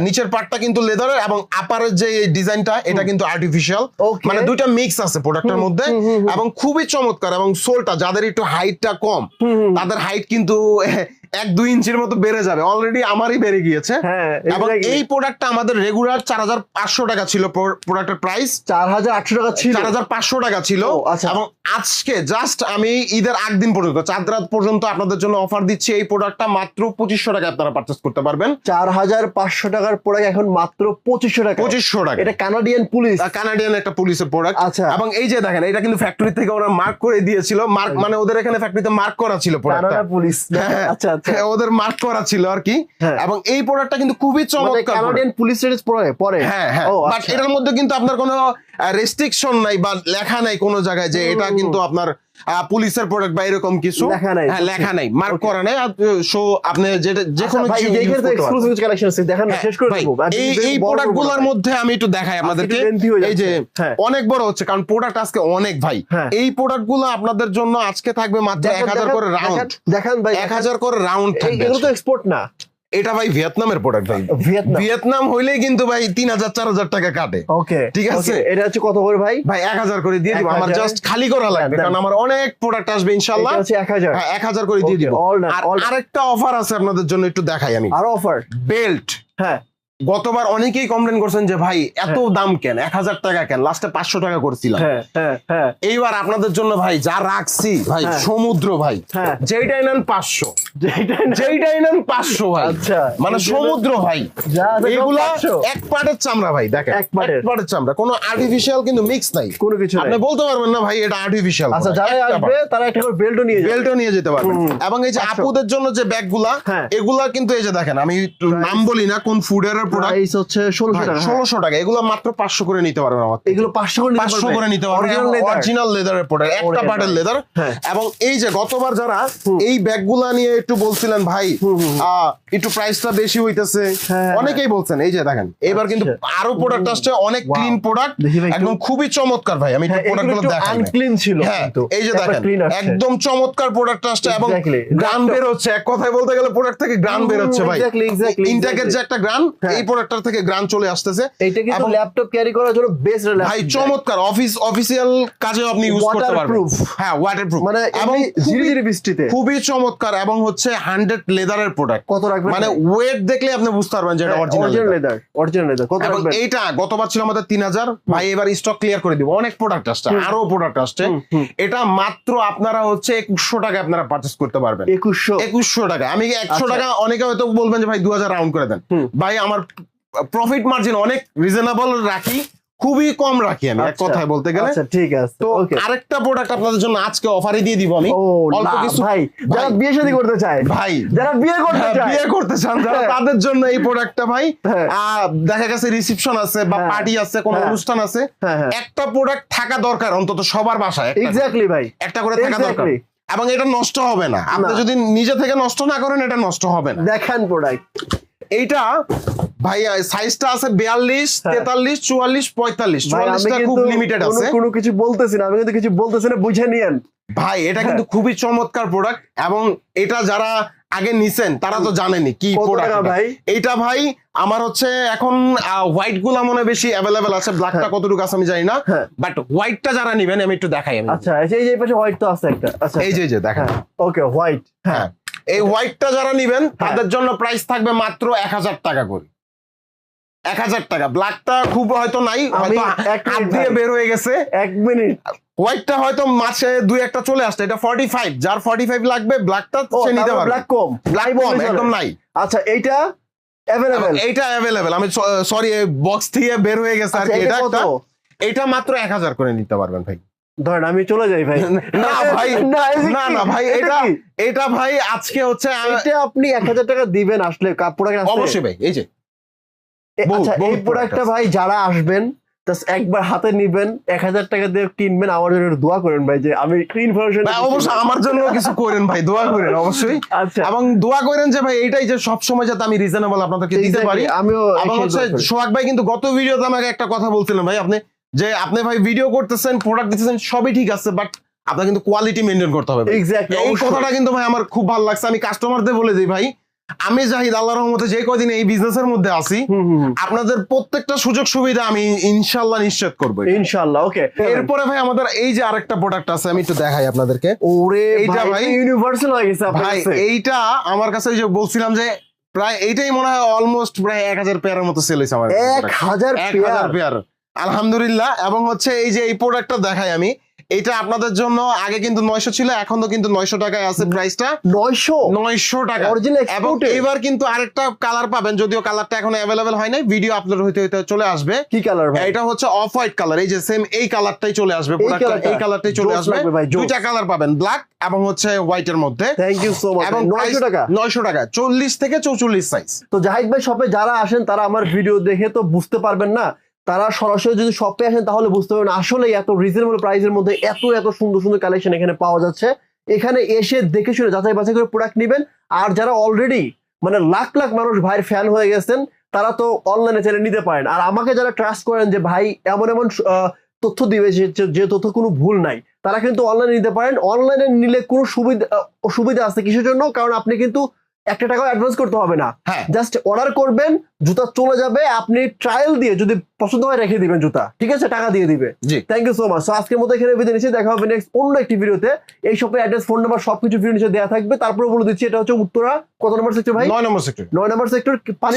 নিচের পার্টটা কিন্তু লেদারের এবং আপারের যে এই ডিজাইনটা এটা কিন্তু আর্টিফিশিয়াল. মানে দুইটা মিক্স আছে প্রোডাক্টের মধ্যে। এবং খুবই চমৎকার এবং সোলটা যাদের একটু হাইটটা কম। তাদের হাইট কিন্তু এক দুই ইঞ্চির মতো বেড়ে যাবে। অলরেডি আমারই বেড়ে গিয়েছে। হ্যাঁ এবং এই প্রোডাক্টটা আমাদের রেগুলার চার হাজার পাঁচশো টাকা ছিল প্রোডাক্টের প্রাইস চার হাজার আটশো টাকা ছিল। চার হাজার পাঁচশো টাকা ছিল। আচ্ছা। এবং আজকে জাস্ট আমি ঈদের আগ দিন পর্যন্ত চাঁদ রাত পর্যন্ত আপনাদের জন্য অফার দিচ্ছি এই প্রোডাক্টটা মাত্র পঁচিশশো টাকা আপনারা পারচেস করতে পারবেন। চার হাজার পাঁচশো টাকার প্রোডাক্ট এখন মাত্র পঁচিশশো টাকা। পঁচিশশো টাকা। এটা কানাডিয়ান পুলিশ কানাডিয়ান একটা পুলিশের প্রোডাক্ট আচ্ছা। এবং এই যে দেখেন এটা কিন্তু ফ্যাক্টরি থেকে ওরা মার্ক করে দিয়েছিল। মার্ক মানে ওদের এখানে ফ্যাক্টরিতে মার্ক করা ছিল প্রোডাক্টটা পুলিশ হ্যাঁ, আচ্ছা ওদের মার্ক করা ছিল আর কি হ্যাঁ। এবং এই প্রোডাক্টটা কিন্তু খুবই মানে চমৎকার। কানাডিয়ান পুলিশ পরে পরে হ্যাঁ হ্যাঁ বাট আচ্ছা। এটার মধ্যে কিন্তু আপনার কোনো রেস্ট্রিকশন নাই বা লেখা নাই কোনো জায়গায় যে এটা কিন্তু আপনার পুলিশের প্রোডাক্ট বা এরকম কিছু। লেখা নাই। হ্যাঁ লেখা নাই। মার্ক করা নাই। সো আপনি যেটা যে আচ্ছা, কোনো। এক্সক্লুসিভ কালেকশন আছে। দেখেন হ্যাঁ, শেষ করে দেবো। এই এই বড় প্রোডাক্টগুলোর মধ্যে আমি একটু দেখাই আপনাদেরকে হয়ে এই যে হ্যাঁ। অনেক বড় হচ্ছে কারণ প্রোডাক্ট আজকে অনেক ভাই। হ্যাঁ। এই প্রোডাক্টগুলো আপনাদের জন্য আজকে থাকবে মাত্র দেখান, এক হাজার দেখান, করে রাউন্ড দেখান, ভাই এক হাজার করে রাউন্ড থাকবে এগুলো তো এক্সপোর্ট না। এটা ভাই ভিয়েতনামের প্রোডাক্ট ভাই। ভিয়েতনাম। হইলে কিন্তু ভাই তিন হাজার চার হাজার টাকা কাটে। ওকে ঠিক আছে। এটা হচ্ছে কত করে ভাই? ভাই এক হাজার করে দিয়ে দিব। আমার জাস্ট খালি করা লাগবে কারণ আমার অনেক প্রোডাক্ট আসবে ইনশাল্লাহ এক হাজার। হ্যাঁ এক হাজার করে দিয়ে দিব। আর আরেকটা অফার আছে আপনাদের জন্য একটু দেখাই আমি। আর অফার বেল্ট হ্যাঁ। গতবার অনেকেই কমপ্লেন করছেন যে ভাই এত দাম কেন? এক হাজার টাকা কেন? লাস্টে পাঁচশো টাকা করছিলাম। হ্যাঁ হ্যাঁ হ্যাঁ। এইবার আপনাদের জন্য ভাই যা রাখছি ভাই হ্যাঁ। সমুদ্র ভাই হ্যাঁ। যেইটাই নেন পাঁচশো। যেইটাই নেন। পাঁচশো ভাই। আচ্ছা, মানে সমুদ্র ভাই। এগুলা এক পাটের চামড়া ভাই দেখেন। এক পাটের। চামড়া। কোনো আর্টিফিশিয়াল কিন্তু মিক্স নাই। কোনো কিছু আপনি বলতে পারবেন না ভাই এটা আর্টিফিশিয়াল আচ্ছা যারা আসবে তারা একটা করে বেল্টও নিয়ে বেল্টও নিয়ে যেতে পারবেন। এবং এই যে আপুদের জন্য যে ব্যাগগুলা হ্যাঁ। এগুলা কিন্তু এই যে দেখেন আমি নাম বলি না কোন ফুডের প্রোডাক্ট প্রাইস হচ্ছে ষোলোশো টাকা হ্যাঁ। ষোলোশো টাকা এগুলো মাত্র পাঁচশো করে নিতে পারবেন আমার এগুলো পাঁচশো করে নিতে পাঁচশো পারবে? করে নিতে পারবেন? অরিজিনাল লেদারের প্রোডাক্ট একটা। পার্টের লেদার হ্যাঁ। এবং এই যে গতবার যারা। এই ব্যাগগুলা নিয়ে একটু বলছিলেন ভাই একটু প্রাইসটা বেশি হইতেছে হ্যাঁ, অনেকেই বলছেন এই যে দেখেন এবার কিন্তু আচ্ছা। আরও প্রোডাক্ট আসছে অনেক ক্লিন প্রোডাক্ট একদম খুবই চমৎকার ভাই আমি একটু হ্যাঁ, এগুলো প্রোডাক্টগুলো একটু দেখাই unclean ছিল হ্যাঁ কিন্তু। এই যে দেখেন একদম চমৎকার প্রোডাক্ট আসছে এবং. গ্রান বের হচ্ছে এক কথায় বলতে গেলে প্রোডাক্ট থেকে গ্রান বের হচ্ছে ভাই ইনটেকের যে একটা গ্রান হ্যাঁ। এই প্রোডাক্টটার থেকে গ্রান চলে আসতেছে। এইটা কিন্তু ল্যাপটপ ক্যারি করার জন্য বেস্ট ভাই চমৎকার। অফিস অফিসিয়াল কাজে আপনি ইউজ করতে পারবেন। হ্যাঁ ওয়াটারপ্রুফ মানে এবং ধীরে বৃষ্টিতে। খুবই চমৎকার এবং হচ্ছে হান্ড্রেড লেদারের প্রোডাক্ট কত রাখবেন মানে ওয়েট দেখলে আপনি বুঝতে পারবেন যে এটা অরিজিনাল লেদার অরিজিনাল লেদার কত রাখবেন? এইটা গতবার ছিল আমাদের তিন হাজার। ভাই এবার স্টক ক্লিয়ার করে দিব। অনেক প্রোডাক্ট আসছে আরও প্রোডাক্ট আসছে। এটা মাত্র আপনারা হচ্ছে একুশশো টাকা আপনারা পার্চেস করতে পারবেন। একুশশো। একুশশো টাকা। আমি একশো আচ্ছা। টাকা অনেকে হয়তো বলবেন যে ভাই দু হাজার রাউন্ড করে দেন। ভাই আমার প্রফিট মার্জিন অনেক রিজনেবল রাখি খুবই কম রাখি আমি এক আচ্ছা। কথায় বলতে গেলে। আচ্ছা ঠিক আছে তো আরেকটা প্রোডাক্ট আপনাদের জন্য আজকে অফারে দিয়ে দিব আমি। অল্প কিছু ভাই যারা বিয়ে শাদী করতে চায় ভাই। যারা বিয়ে করতে হ্যাঁ, চায়। বিয়ে করতে চান যারা হ্যাঁ। তাদের জন্য এই প্রোডাক্টটা ভাই। হ্যাঁ। দেখা গেছে রিসেপশন আছে বা। পার্টি আছে কোনো। অনুষ্ঠান আছে। একটা প্রোডাক্ট থাকা দরকার অন্তত সবার বাসায় একটা। এক্স্যাক্টলি ভাই। একটা করে থাকা দরকার। এবং এটা নষ্ট হবে না। আপনি যদি নিজে থেকে নষ্ট না করেন এটা নষ্ট হবে না। দেখান প্রোডাক্ট এইটা ভাই সাইজটা আছে বিয়াল্লিশ হ্যাঁ। তেতাল্লিশ চুয়াল্লিশ পঁয়তাল্লিশ। চুয়াল্লিশটা খুব লিমিটেড আছে। কোনো কিছু বলতেছি না আমি কিন্তু কিছু বলতেছি না বুঝে নিয়েন। ভাই এটা কিন্তু খুবই চমৎকার প্রোডাক্ট এবং এটা যারা আগে নিছেন তারা তো জানেনি কি ভাই? এইটা ভাই আমার হচ্ছে এখন হোয়াইটগুলা মনে হয় বেশি অ্যাভেলেবেল আছে ব্ল্যাকটা কতটুকু আছে আমি জানি না হ্যাঁ। বাট হোয়াইটটা যারা নিবেন আমি একটু দেখাই আমি। আচ্ছা এই যে- এই পাশে হোয়াইট তো আছে একটা আচ্ছা এই যে এই যে দেখেন। হ্যাঁ ওকে হোয়াইট হ্যাঁ। এই হোয়াইটটা যারা নিবেন তাদের জন্য প্রাইস থাকবে মাত্র এক হাজার টাকা করে। এক হাজার টাকা। ব্ল্যাকটা খুব হয়তো নাই হাত দিয়ে বের হয়ে গেছে। এক মিনিট হোয়াইটটা হয়তো মাসে দুই একটা চলে আসছে এটা ফর্টি ফাইভ যার ফর্টি ফাইভ লাগবে ব্ল্যাকটা সে নিতে পারবে। ব্ল্যাক কম। ব্ল্যাক কম একদম নাই। আচ্ছা এইটা অ্যাভেলেবেল এইটা অ্যাভেলেবেল আমি সরি বক্স থেকে বের হয়ে গেছে আর কি এটা এটা মাত্র এক হাজার করে নিতে পারবেন ভাই। ধরেন আমি চলে যাই ভাই। না [laughs] ভাই না না ভাই এটা এটা ভাই আজকে হচ্ছে এটা আপনি এক হাজার টাকা দিবেন আসলে প্রোডাক্ট অবশ্যই ভাই এই যে। আচ্ছা এই প্রোডাক্টটা ভাই যারা আসবেন একবার হাতে নিবেন এক হাজার টাকা দিয়ে কিনবেন আমার জন্য দোয়া করেন ভাই যে আমি ইনফরমেশন অবশ্যই আমার জন্য কিছু করেন ভাই দোয়া করেন অবশ্যই। আচ্ছা। এবং দোয়া করেন যে ভাই এইটাই যে সব সময় যাতে আমি রিজনেবল আপনাদেরকে দিতে পারি। আমিও এবং হচ্ছে সোহাগ ভাই কিন্তু গত ভিডিওতে আমাকে একটা কথা বলছিলেন ভাই আপনি যে আপনি ভাই ভিডিও করতেছেন প্রোডাক্ট দিতেছেন সবই ঠিক আছে বাট আপনার কিন্তু কোয়ালিটি মেনটেন করতে হবে। এই কথাটা কিন্তু ভাই আমার খুব ভালো লাগছে। আমি কাস্টমারদের বলে দিই ভাই আমি জাহিদ আল্লাহ রহমতে যে কদিন এই বিজনেসের মধ্যে আছি। আপনাদের প্রত্যেকটা সুযোগ সুবিধা আমি ইনশাল্লাহ নিশ্চিত করব। ইনশাল্লাহ ওকে এরপরে ভাই আমাদের এই যে আরেকটা প্রোডাক্ট আছে আমি একটু দেখাই আপনাদেরকে। ওরে এইটা ভাই ইউনিভার্সাল হয়ে গেছে ভাই এইটা আমার কাছে ওই যে বলছিলাম যে প্রায় এইটাই মনে হয় অলমোস্ট প্রায় এক হাজার পেয়ারের মতো সেল হয়েছে আমার এক হাজার পেয়ার আলহামদুলিল্লাহ এবং হচ্ছে এই যে এই প্রোডাক্টটা দেখাই আমি এটা আপনাদের জন্য আগে কিন্তু নয়শো ছিল এখন তো কিন্তু নয়শো টাকায় আছে প্রাইসটা নয়শো? নয়শো টাকা। এবং এবার কিন্তু আরেকটা কালার পাবেন যদিও কালারটা এখন অ্যাভেলেবেল হয় নাই ভিডিও আপলোড হইতে হইতে চলে আসবে। কি কালার ভাই? এটা হচ্ছে অফ হোয়াইট কালার এই যে সেম এই কালারটাই চলে আসবে এই কালারটাই চলে আসবে। দুইটা কালার পাবেন ব্ল্যাক এবং হচ্ছে হোয়াইট এর মধ্যে। থ্যাংক ইউ সো মাচ এবং নয়শো টাকা? নয়শো টাকা চল্লিশ থেকে চৌচল্লিশ সাইজ তো জাহিদ ভাই শপে যারা আসেন তারা আমার ভিডিও দেখে তো বুঝতে পারবেন না তারা সরাসরি যদি শপে আসেন তাহলে বুঝতে পারবেন আসলে এত রিজনেবল প্রাইসের মধ্যে এত এত সুন্দর সুন্দর কালেকশন এখানে পাওয়া যাচ্ছে। এখানে এসে দেখে শুনে যাচাই বাছাই করে প্রোডাক্ট নেবেন। আর যারা অলরেডি মানে লাখ লাখ মানুষ ভাইয়ের ফ্যান হয়ে গেছেন তারা তো অনলাইনে চাইলে নিতে পারেন। আর আমাকে যারা ট্রাস্ট করেন যে ভাই এমন এমন তথ্য দিবে যে- তথ্য কোনো ভুল নাই তারা কিন্তু অনলাইনে নিতে পারেন। অনলাইনে নিলে কোনো সুবিধা আহ, অসুবিধা আছে কিসের জন্য? কারণ আপনি কিন্তু একটা টাকাও অ্যাডভান্স করতে হবে না। হ্যাঁ। জাস্ট অর্ডার করবেন জুতা চলে যাবে আপনি ট্রায়াল দিয়ে যদি পছন্দ হয় রেখে দিবেন জুতা। ঠিক আছে? টাকা দিয়ে দিবে। জি। Thank you so much so আজকের মতো এখানে বিদায় নিচ্ছি। দেখা হবে নেক্সট অন্য একটি ভিডিওতে। এই শপের অ্যাড্রেস ফোন নাম্বার সবকিছু ভিডিও নিচে দেওয়া থাকবে। তারপরে বলে দিচ্ছি এটা হচ্ছে উত্তরা। কত নম্বর সেক্টর ভাই? নয় নম্বর সেক্টর নয় নম্বর সেক্টর পানি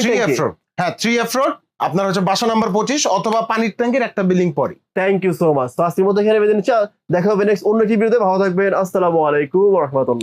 হ্যাঁ থ্রি এফ রোড আপনার হচ্ছে বাসা নাম্বার পঁচিশ অথবা পানির ট্যাঙ্কের একটা বিল্ডিং পরে। থ্যাংক ইউ সো মাচ তো আজকের মতো এখানে বিদায় নিচ্ছি। দেখা হবে নেক্সট অন্য একটি ভিডিওতে ভালো থাকবেন। আসসালামু আলাইকুম রহমতুল্লাহ।